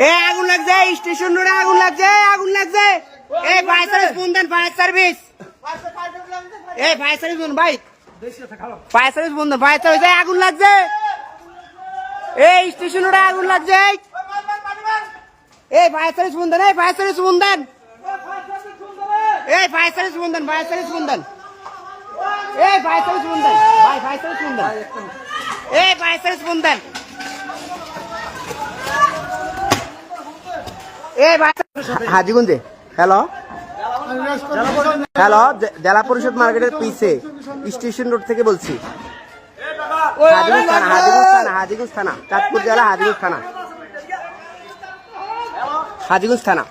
এ আগুন লাগছে স্টেশন রোডে আগুন লাগছে এ, আগুন লাগছে এই ফায়ার সার্ভিস ফোন দেন ফায়ার সার্ভিস এই ফায়ার সার্ভিস ফোন ভাই ফায়ার সার্ভিস ফোন দেন ফায়ার সার্ভিস আগুন লাগছে এই স্টেশন রোডে আগুন লাগছে। এই ফায়ার সার্ভিস ফোন দেন এই ফায়ার সার্ভিস ফোন দেন এই ফায়ার সার্ভিস ফোন দেন ফায়ার সার্ভিস ফোন দেন এই ফায়ার সার্ভিস ফোন দেন ভাই ফায়ার সার্ভিস ফোন দেন এই ফায়ার সার্ভিস ফোন দেন হাজিগুঞ্জে হ্যালো হ্যালো জেলা পরিষদ মার্কেটের পিছে স্টেশন রোড থেকে বলছি। হাজিগঞ্জ থানা হাজিগঞ্জ থানা হাজিগঞ্জ থানা চাঁদপুর জেলা হাজিগঞ্জ থানা। হাজিগঞ্জ থানা।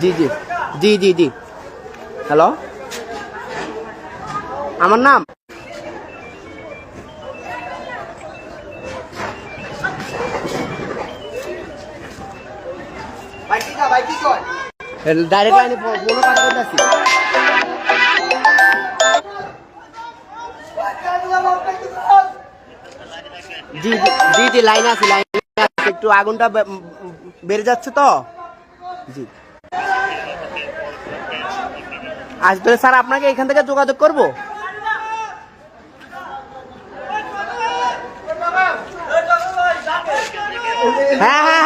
জি জি জি জি জি। হ্যালো আমার নাম? ডাইরেক্ট লাইনে জি জি লাইন আছে লাইন একটু আগুনটা বেড়ে যাচ্ছে তো। জি। ধরে স্যার, আপনাকে এখান থেকে যোগাযোগ করব? হ্যাঁ হ্যাঁ।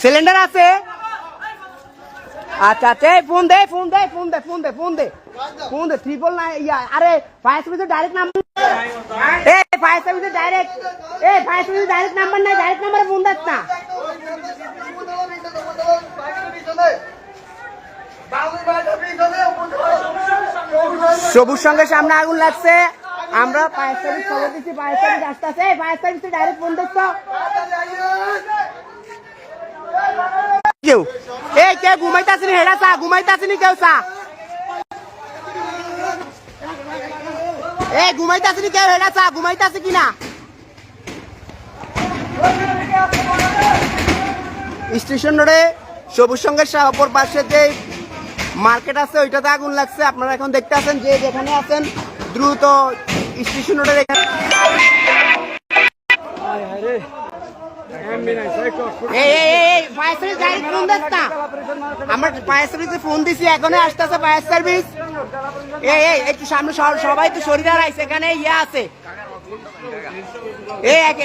সিলিন্ডার আছে আচ্ছা আচ্ছা ফোন দে ফোন দে ফোন দে ফোন দে ফোন দে ফোন দে ট্রিপল নাইন ইয়া আরে ফায়ার সার্ভিসের ডাইরেক্ট নাম্বার এ ফায়ার সার্ভিসের ডাইরেক্ট এ ফায়ার সার্ভিসের ডাইরেক্ট নাম্বার নাই ডাইরেক্ট নাম্বারে ফোন দাস না সবুজ সঙ্গে সামনে আগুন লাগছে আমরা ফায়ার সার্ভিস খবর দিচ্ছি ফায়ার সার্ভিস আসতেছে ফায়ার সার্ভিসে ডাইরেক্ট ফোন দিচ্ছ। কেউ? এ কে ঘুমাইতাছিনি? হেডা চা, ঘুমাইতাছিনি কেউ চা? এ ঘুমাইতাছিনি কেউ? হেডা চা, ঘুমাইতাছে কিনা? স্টেশন রোডে সবুজ সঙ্গের অপর পাশে যে মার্কেট আছে, ওইটাতে আগুন লাগছে। আপনারা এখন দেখতে আছেন যে যেখানে আছেন, দ্রুত স্টেশন সার্ভিস ফোন আসতেছে সার্ভিস। একটু সামনে সব- সবাই তো এখানে ইয়ে আছে।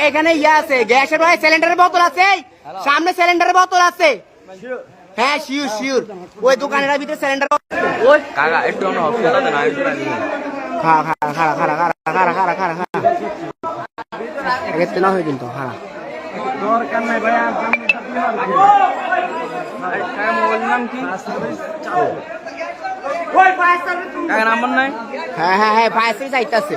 এখানে ইয়ে আছে। গ্যাসের ভাই, সিলিন্ডারের বোতল আছে সামনে সিলিন্ডারের বোতল আছে। হ্যাঁ শিওর শিওর ওই দোকানের ভিতরে সিলিন্ডার খাড়া খাড়া খাড়া খাড়া খাড়া খাড়া খাড়া খাড়া এক্ষেত্রে না হয় কিন্তু খাড়া মোবাইল নাম কি নাম্বার নাই হ্যাঁ হ্যাঁ হ্যাঁ ফায়ার সার্ভিস আইতাছে